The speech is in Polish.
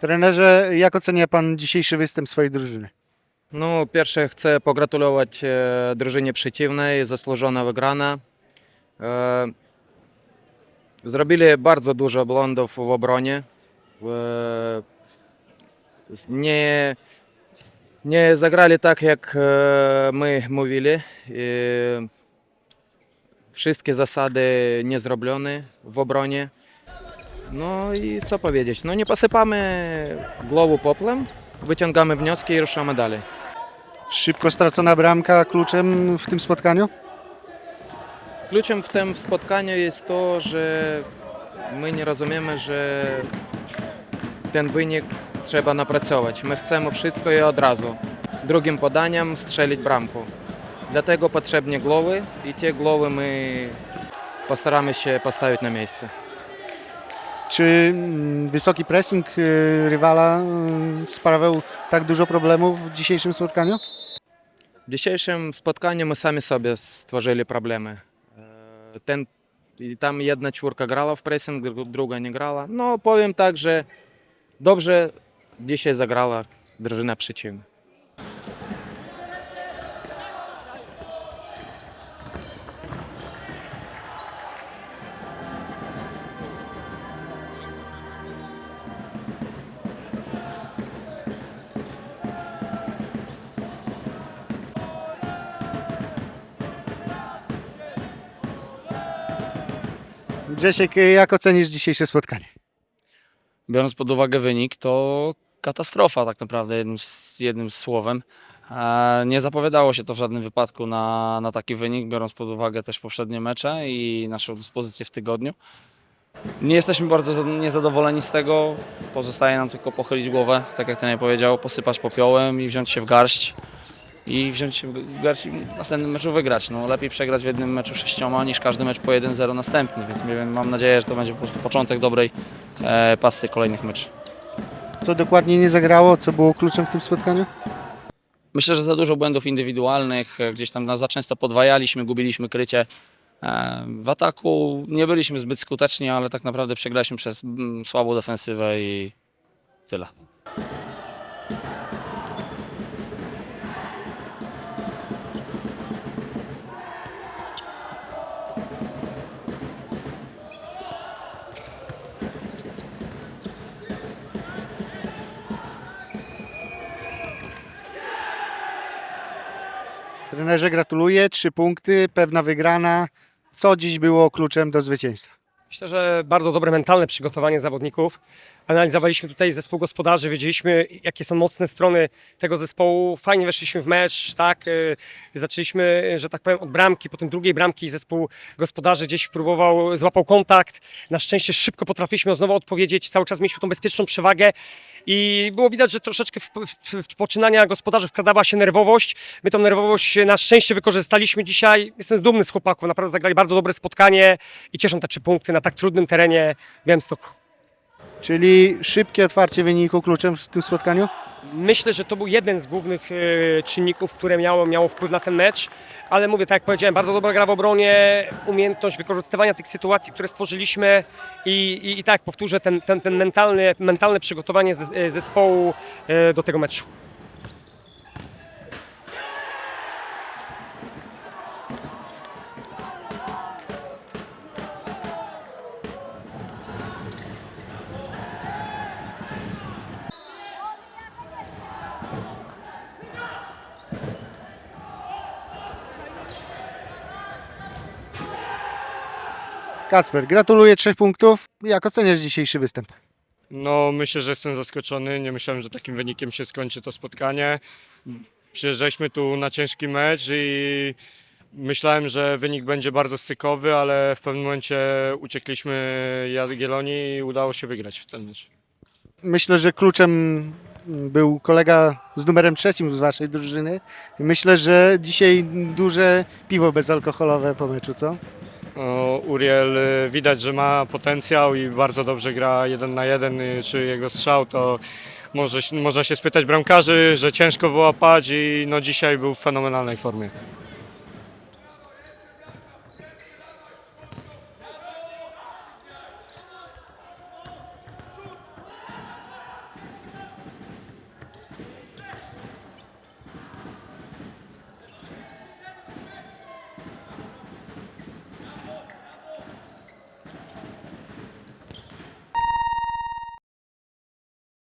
Trenerze, jak ocenia pan dzisiejszy występ swojej drużyny? Ну, перше, chcę pogratulować e, drużynie przeciwnej, zasłużona wygrana. E, Zrobili bardzo dużo błędów w obronie. E, Nie, nie zagrali tak, jak e, my mówili. E, Wszystkie zasady nie zrobione w obronie. No i co powiedzieć? No nie posypamy głowu poplem, wyciągamy wnioski i ruszamy dalej. Szybko stracona bramka kluczem w tym spotkaniu? Kluczem w tym spotkaniu jest to, że my nie rozumiemy, że ten wynik trzeba napracować. My chcemy wszystko i od razu. Drugim podaniem strzelić bramkę. Dlatego potrzebne głowy i te głowy my postaramy się postawić na miejsce. Czy mm, wysoki pressing y, rywala y, sprawiał tak dużo problemów w dzisiejszym spotkaniu? W dzisiejszym spotkaniu my sami sobie stworzyli problemy. E, Ten, tam jedna czwórka grała w pressing, dru- druga nie grała. No powiem tak, że dobrze dzisiaj zagrała drużyna przeciwna. Grzesiek, jak ocenisz dzisiejsze spotkanie? biorąc pod uwagę wynik, to katastrofa tak naprawdę jednym, jednym słowem. E, Nie zapowiadało się to w żadnym wypadku na, na taki wynik, biorąc pod uwagę też poprzednie mecze i naszą dyspozycję w tygodniu. Nie jesteśmy bardzo za- niezadowoleni z tego. Pozostaje nam tylko pochylić głowę, tak jak ten powiedział, posypać popiołem i wziąć się w garść. I wziąć się w garść i w następnym meczu wygrać. No, lepiej przegrać w jednym meczu sześcioma niż każdy mecz po 1-0 następny, więc nie wiem, mam nadzieję, że to będzie po prostu początek dobrej e, pasy kolejnych meczów. Co dokładnie nie zagrało? Co było kluczem w tym spotkaniu? Myślę, że za dużo błędów indywidualnych, e, gdzieś tam nas za często podwajaliśmy, gubiliśmy krycie. E, W ataku nie byliśmy zbyt skuteczni, ale tak naprawdę przegraliśmy przez mm, słabą defensywę i tyle. Trenerze, gratuluję. Trzy punkty, pewna wygrana. Co dziś było kluczem do zwycięstwa? Myślę, że bardzo dobre mentalne przygotowanie zawodników. Analizowaliśmy tutaj zespół gospodarzy, wiedzieliśmy jakie są mocne strony tego zespołu. Fajnie weszliśmy w mecz, tak. y, Zaczęliśmy, że tak powiem, od bramki, potem drugiej bramki zespół gospodarzy gdzieś próbował, złapał kontakt. Na szczęście szybko potrafiliśmy znowu odpowiedzieć, cały czas mieliśmy tą bezpieczną przewagę i było widać, że troszeczkę w, w, w poczynania gospodarzy wkradała się nerwowość. My tą nerwowość na szczęście wykorzystaliśmy dzisiaj. Jestem dumny z chłopaków, naprawdę zagrali bardzo dobre spotkanie i cieszą te trzy punkty na tak trudnym terenie w Białymstoku. Czyli szybkie otwarcie wyniku kluczem w tym spotkaniu? Myślę, że to był jeden z głównych e, czynników, które miało, miało wpływ na ten mecz, ale mówię, tak jak powiedziałem, bardzo dobra gra w obronie, umiejętność wykorzystywania tych sytuacji, które stworzyliśmy i, i, i tak powtórzę, ten, ten, ten mentalny, mentalne przygotowanie e, zespołu e, do tego meczu. Kacper, gratuluję trzech punktów. Jak oceniasz dzisiejszy występ? No, myślę, że jestem zaskoczony. Nie myślałem, że takim wynikiem się skończy to spotkanie. Przyjeżdżaliśmy tu na ciężki mecz i myślałem, że wynik będzie bardzo stykowy, ale w pewnym momencie uciekliśmy Jagiellonii i udało się wygrać w ten mecz. Myślę, że kluczem był kolega z numerem trzecim z waszej drużyny. Myślę, że dzisiaj duże piwo bezalkoholowe po meczu, co? Uriel y, widać, że ma potencjał i bardzo dobrze gra jeden na jeden, y, czy jego strzał to może, można się spytać bramkarzy, że ciężko wyłapać i no dzisiaj był w fenomenalnej formie.